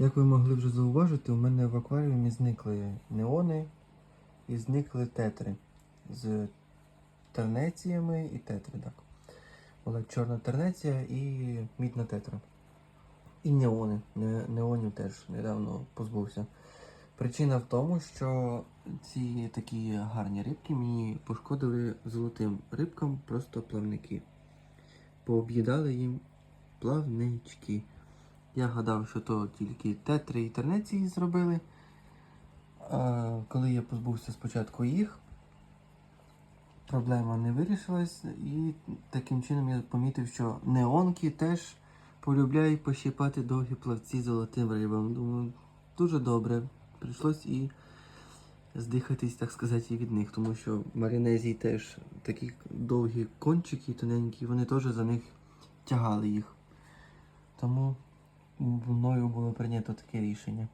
Як ви могли вже зауважити, у мене в акваріумі зникли неони і зникли тетри з тернеціями і тетри, так. Була чорна тернеція і мідна тетра. І неони. Не, неонів теж недавно позбувся. Причина в тому, що ці такі гарні рибки мені пошкодили золотим рибкам просто плавники. Пооб'їдали їм плавнички. Я гадав, що то тільки тетри і тернеції зробили. А коли я позбувся спочатку їх, проблема не вирішилась, і таким чином я помітив, що неонки теж полюбляють пощипати довгі плавці золотим рибам. Думаю, дуже добре. Прийшлось і здихатись, так сказати, і від них, тому що в Марінезії теж такі довгі кончики, тоненькі, вони теж за них тягали їх. Тому мною було прийнято таке рішення.